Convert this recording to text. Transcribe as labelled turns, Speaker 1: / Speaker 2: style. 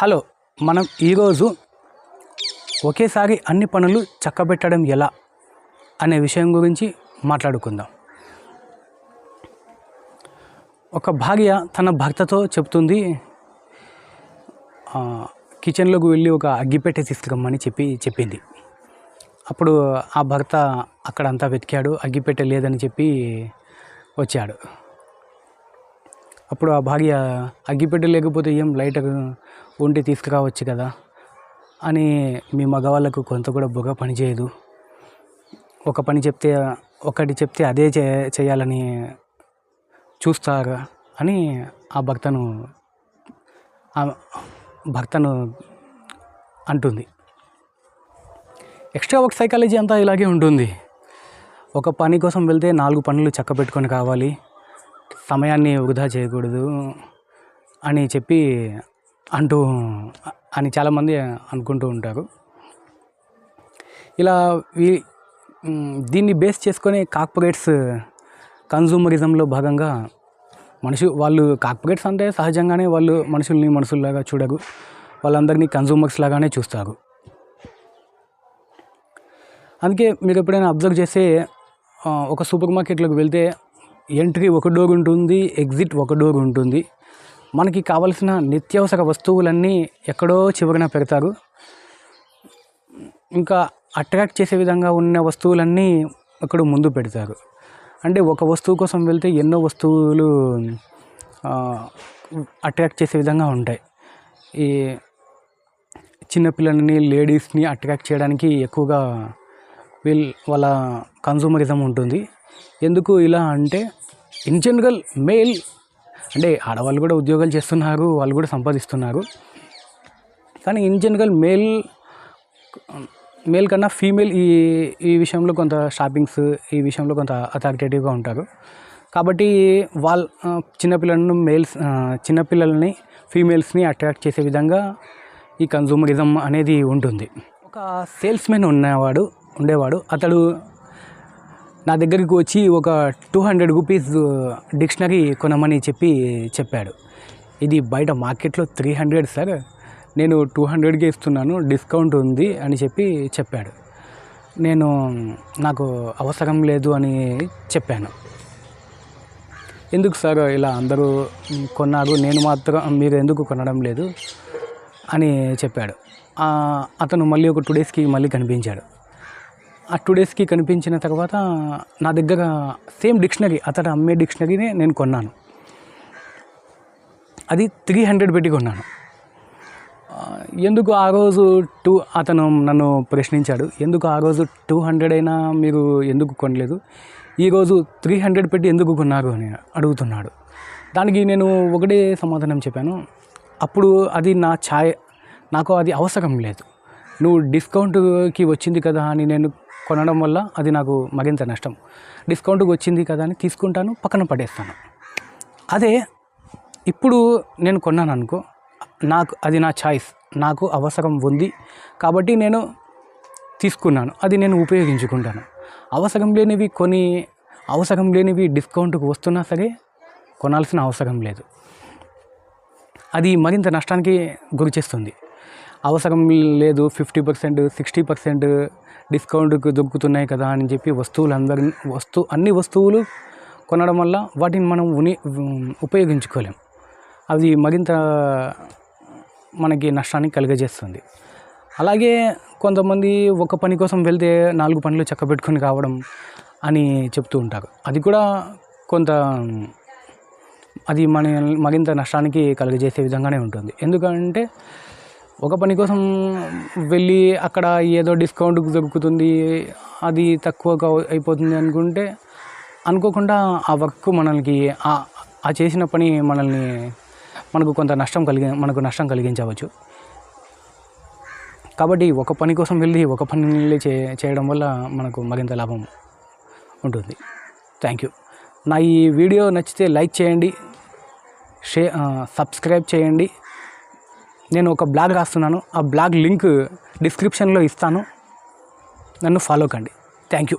Speaker 1: Hello మనం ఈరోజు ఒకేసారి అన్ని పనులు చక్కబెట్టడం ఎలా అనే విషయం గురించి మాట్లాడుకుందాం. ఒక భార్య తన భర్తతో చెప్తుంది కిచెన్లోకి వెళ్ళి ఒక అగ్గిపెట్టె తీసుకురమ్మని చెప్పి చెప్పింది. అప్పుడు ఆ భర్త అక్కడ అంతా వెతికాడు అగ్గిపెట్టె లేదని చెప్పి వచ్చాడు. అప్పుడు ఆ భార్య అగ్గిపెట్టె లేకపోతే ఏం లైటర్ ఉండి తీసుకురావచ్చు కదా అని మీ మగవాళ్ళకు కొంత కూడా బుగ పని చేయదు. ఒక పని చెప్తే ఒకటి చెప్తే అదే చే చేయాలని చూస్తారు అని ఆ భర్తను ఆ భర్తను అంటుంది. ఎక్స్ట్రా వర్క్ సైకాలజీ అంతా ఇలాగే ఉంటుంది. ఒక పని కోసం వెళ్తే నాలుగు పనులు చక్క పెట్టుకొని కావాలి. సమయాన్ని వృధా చేయకూడదు అని చెప్పి అంటూ అని చాలామంది అనుకుంటూ ఉంటారు. ఇలా వీ దీన్ని బేస్ చేసుకొని కార్పొరేట్స్ కన్జూమరిజంలో భాగంగా మనుషు వాళ్ళు కార్పొరేట్స్ అంటే సహజంగానే వాళ్ళు మనుషుల్ని మనుషుల్లాగా చూడరు. వాళ్ళందరినీ కన్జూమర్స్ లాగానే చూస్తారు. అందుకే మీరు ఎప్పుడైనా అబ్జర్వ్ చేస్తే ఒక సూపర్ మార్కెట్లోకి వెళ్తే ఎంట్రీ ఒక డోర్ ఉంటుంది ఎగ్జిట్ ఒక డోర్ ఉంటుంది. మనకి కావలసిన నిత్యావసర వస్తువులన్నీ ఎక్కడో చివరన పెడతారు. ఇంకా అట్రాక్ట్ చేసే విధంగా ఉన్న వస్తువులన్నీ అక్కడ ముందు పెడతారు. అంటే ఒక వస్తువు కోసం వెళ్తే ఎన్నో వస్తువులు అట్రాక్ట్ చేసే విధంగా ఉంటాయి. ఈ చిన్నపిల్లలని లేడీస్ని అట్రాక్ట్ చేయడానికి ఎక్కువగా వీల్ వాళ్ళ కన్సూమరిజం ఉంటుంది. ఎందుకు ఇలా అంటే ఇన్ జనరల్ మేల్ అంటే ఆడవాళ్ళు కూడా ఉద్యోగాలు చేస్తున్నారు వాళ్ళు కూడా సంపాదిస్తున్నారు. కానీ ఇన్ జనరల్ మేల్ మేల్ కన్నా ఫీమేల్ ఈ ఈ విషయంలో కొంత షాపింగ్స్ ఈ విషయంలో కొంత అథారిటేటివ్గా ఉంటారు. కాబట్టి వాళ్ళ చిన్నపిల్లలను మేల్స్ చిన్నపిల్లల్ని ఫీమేల్స్ని అట్రాక్ట్ చేసే విధంగా ఈ కన్జూమరిజం అనేది ఉంటుంది. ఒక సేల్స్మెన్ ఉన్నవాడు ఉండేవాడు అతడు నా దగ్గరికి వచ్చి ఒక టూ హండ్రెడ్ రూపీస్ డిక్షనరీ కొనమని చెప్పి చెప్పాడు. ఇది బయట మార్కెట్లో త్రీ హండ్రెడ్ సార్. నేను టూ హండ్రెడ్కి ఇస్తున్నాను డిస్కౌంట్ ఉంది అని చెప్పి చెప్పాడు. నేను నాకు అవసరం లేదు అని చెప్పాను. ఎందుకు సార్ ఇలా అందరూ కొన్నారు? నేను మాత్రం మీరు ఎందుకు కొనడం లేదు? అని చెప్పాడు. అతను మళ్ళీ ఒక టూ డేస్కి మళ్ళీ కనిపించాడు. ఆ టూ డేస్కి కనిపించిన తర్వాత నా దగ్గర సేమ్ డిక్షనరీ అతడు అమ్మే డిక్షనరీనే నేను కొన్నాను. అది త్రీ హండ్రెడ్ పెట్టి కొన్నాను. ఎందుకు ఆ రోజు టూ అతను నన్ను ప్రశ్నించాడు ఎందుకు ఆ రోజు టూ హండ్రెడ్ అయినా మీరు ఎందుకు కొనలేదు? ఈరోజు త్రీ హండ్రెడ్ పెట్టి ఎందుకు కొన్నారు అని అడుగుతున్నాడు. దానికి నేను ఒకటే సమాధానం చెప్పాను. అప్పుడు అది నా ఛాయ్ నాకు అది అవసరం లేదు. నువ్వు డిస్కౌంట్కి వచ్చింది కదా అని నేను కొనడం వల్ల అది నాకు మరింత నష్టం. డిస్కౌంట్కి వచ్చింది కదా అని తీసుకుంటాను పక్కన పడేస్తాను. అదే ఇప్పుడు నేను కొన్నాను అనుకో నాకు అది నా చాయిస్ నాకు అవసరం ఉంది కాబట్టి నేను తీసుకున్నాను అది నేను ఉపయోగించుకుంటాను. అవసరం లేనివి కొని అవసరం లేనివి డిస్కౌంట్కి వస్తున్నా సరే కొనాల్సిన అవసరం లేదు. అది మరింత నష్టానికి గురి చేస్తుంది. అవసరం లేదు ఫిఫ్టీ పర్సెంట్ సిక్స్టీ పర్సెంట్ డిస్కౌంట్కి దొరుకుతున్నాయి కదా అని చెప్పి వస్తువులందరి వస్తు అన్ని వస్తువులు కొనడం వల్ల వాటిని మనం ఉని ఉపయోగించుకోలేం. అది మరింత మనకి నష్టాన్ని కలిగజేస్తుంది. అలాగే కొంతమంది ఒక పని కోసం వెళ్తే నాలుగు పనులు చక్కబెట్టుకొని కావడం అని చెప్తూ ఉంటారు. అది కూడా కొంత అది మన మరింత నష్టానికి కలుగజేసే విధంగానే ఉంటుంది. ఎందుకంటే ఒక పని కోసం వెళ్ళి అక్కడ ఏదో డిస్కౌంట్ దొరుకుతుంది అది తక్కువ అయిపోతుంది అనుకుంటే అనుకోకుండా ఆ వర్క్ మనల్ని ఆ- చేసిన పని మనల్ని మనకు కొంత నష్టం కలిగి మనకు నష్టం కలిగించవచ్చు. కాబట్టి ఒక పని కోసం వెళ్ళి ఒక పని చే చేయడం వల్ల మనకు మరింత లాభం ఉంటుంది. థ్యాంక్ యూ నా ఈ వీడియో నచ్చితే లైక్ చేయండి షే సబ్స్క్రైబ్ చేయండి. నేను ఒక బ్లాగ్ రాస్తున్నాను. ఆ బ్లాగ్ లింక్ డిస్క్రిప్షన్లో ఇస్తాను. నన్ను ఫాలో కండి. Thank you.